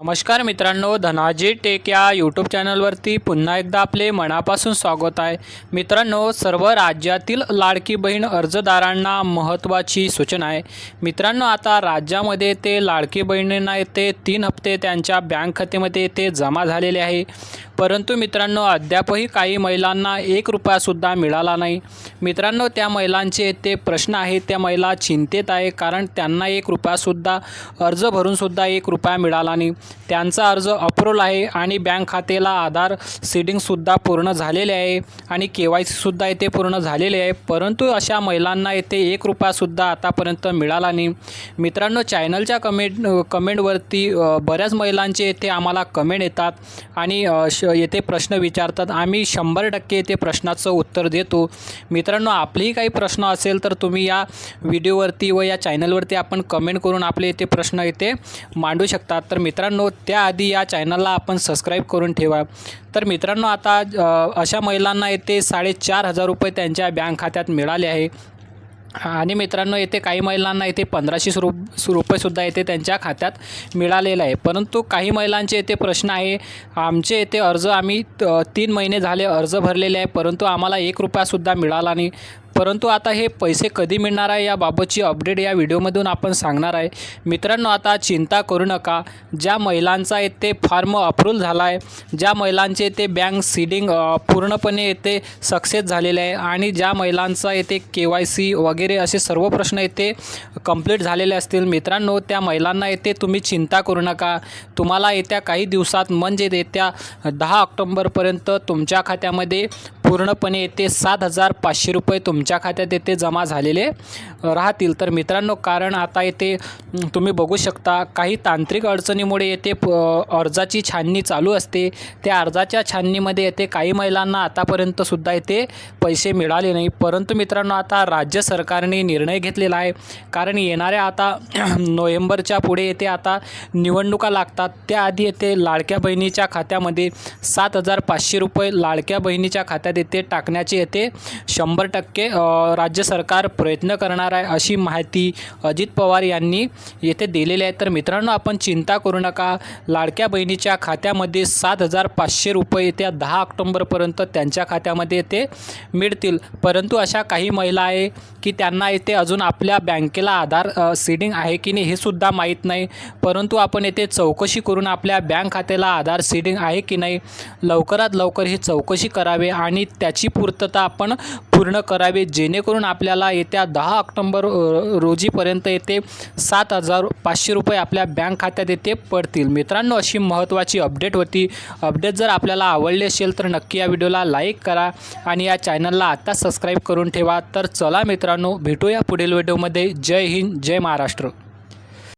नमस्कार मित्रांनो धनाजी टेक या यूट्यूब चॅनलवरती पुन्हा एकदा आपले मनापासून स्वागत आहे. मित्रांनो सर्व राज्यातील लाडकी बहीण अर्जदारांना महत्त्वाची सूचना आहे. मित्रांनो आता राज्यामध्ये ते लाडकी बहिणींना येते तीन हप्ते त्यांच्या बँक खात्यामध्ये ते जमा झालेले आहे. परंतु मित्रांनो अद्यापही काही महिलांना एक रुपयासुद्धा मिळाला नाही. मित्रांनो त्या महिलांचे ते प्रश्न आहेत त्या महिला चिंतेत आहे कारण त्यांना एक रुपयासुद्धा अर्ज भरूनसुद्धा एक रुपया मिळाला नाही. त्यांचा अर्ज अप्रूव्हल आहे आणि बँक खात्याला आधार सीडिंगसुद्धा पूर्ण झालेले आहे आणि के वाय सीसुद्धा येथे पूर्ण झालेले आहे. परंतु अशा महिलांना येथे एक रुपयासुद्धा आतापर्यंत मिळाला नाही. मित्रांनो चॅनलच्या कमेंट कमेंटवरती बऱ्याच महिलांचे येथे आम्हाला कमेंट येतात आणि श येथे प्रश्न विचारतात. आम्ही शंभर टक्के येथे प्रश्नाचं उत्तर देतो. मित्रांनो आपलेही काही प्रश्न असेल तर तुम्ही या व्हिडिओवरती व या चॅनलवरती आपण कमेंट करून आपले येथे प्रश्न येथे मांडू शकतात तर मित्रांनो त्याआधी या चॅनलला आपण सबस्क्राईब करून ठेवा. तर मित्रांनो आता अशा महिलांना येथे साडेचार हजार रुपये त्यांच्या बँक खात्यात मिळाले आहे. आणि मित्रांनो येथे काही महिलांना येथे पंधराशे रु रुपयेसुद्धा येथे त्यांच्या खात्यात मिळालेलं आहे. परंतु काही महिलांचे येथे प्रश्न आहे आमचे येथे अर्ज आम्ही त- तीन महिने झाले अर्ज भरलेले आहे परंतु आम्हाला एक रुपयासुद्धा मिळाला नाही. परंतु आता हे पैसे कधी मिळणार आहे याबाबतची अपडेट या व्हिडिओमधून आपण सांगणार आहे. मित्रांनो आता चिंता करू नका. ज्या महिलांचा येथे फॉर्म अप्रूव्हल झाला आहे ज्या महिलांचे ते बँक सीडिंग पूर्णपणे येथे सक्सेस झालेले आहे आणि ज्या महिलांचा येथे के वाय सी वगैरे असे सर्व प्रश्न येथे कंप्लीट झालेले असतील मित्रांनो त्या महिलांना येथे तुम्ही चिंता करू नका. तुम्हाला येत्या काही दिवसात म्हणजे येत्या दहा ऑक्टोंबरपर्यंत तुमच्या खात्यामध्ये पूर्णपणे येते सात हजार पाचशे रुपये तुम तुमच्या खात्यात येते जमा झालेले राहतील. तर मित्रांनो कारण आता येते तुम्ही बघू शकता काही तांत्रिक अडचणीमुळे येते प- अर्जाची छाननी चालू असते. त्या अर्जाच्या छाननीमध्ये येते काही महिलांना आतापर्यंतसुद्धा येते पैसे मिळाले नाही. परंतु मित्रांनो आता राज्य सरकारने निर्णय घेतलेला आहे. कारण येणाऱ्या आता नोव्हेंबरच्या पुढे येते आता निवडणुका लागतात. त्याआधी येते लाडक्या बहिणीच्या खात्यामध्ये सात हजार पाचशे रुपये लाडक्या बहिणीच्या खात्यात येते टाकण्याचे येते शंभर टक्के राज्य सरकार प्रयत्न करणार आहे अशी माहिती अजित पवार यांनी येथे दिलेली आहे. तर मित्रांनो आपण चिंता करू नका. लाडक्या बहिणीच्या खात्यामध्ये सात हजार पाचशे रुपये येत्या दहा ऑक्टोंबरपर्यंत त्यांच्या खात्यामध्ये ते मिळतील. परंतु अशा काही महिला आहे की त्यांना येथे अजून आपल्या बँकेला आधार सीडिंग आहे की नाही हे सुद्धा माहीत नाही. परंतु आपण येथे चौकशी करून आपल्या बँक खात्याला आधार सीडिंग आहे की नाही लवकरात लवकर ही चौकशी करावे आणि त्याची पूर्तता आपण पूर्ण करावे. जेणेकरून आपल्याला येत्या दहा ऑक्टोंबर रोजीपर्यंत येते सात हजार पाचशे रुपये आपल्या बँक खात्यात येते पडतील. मित्रांनो अशी महत्त्वाची अपडेट होती. अपडेट जर आपल्याला आवडली असेल तर नक्की या व्हिडिओला लाईक करा आणि या चॅनलला आत्ता सबस्क्राईब करून ठेवा. तर चला मित्रांनो भेटूया पुढील व्हिडिओमध्ये. जय हिंद जय महाराष्ट्र.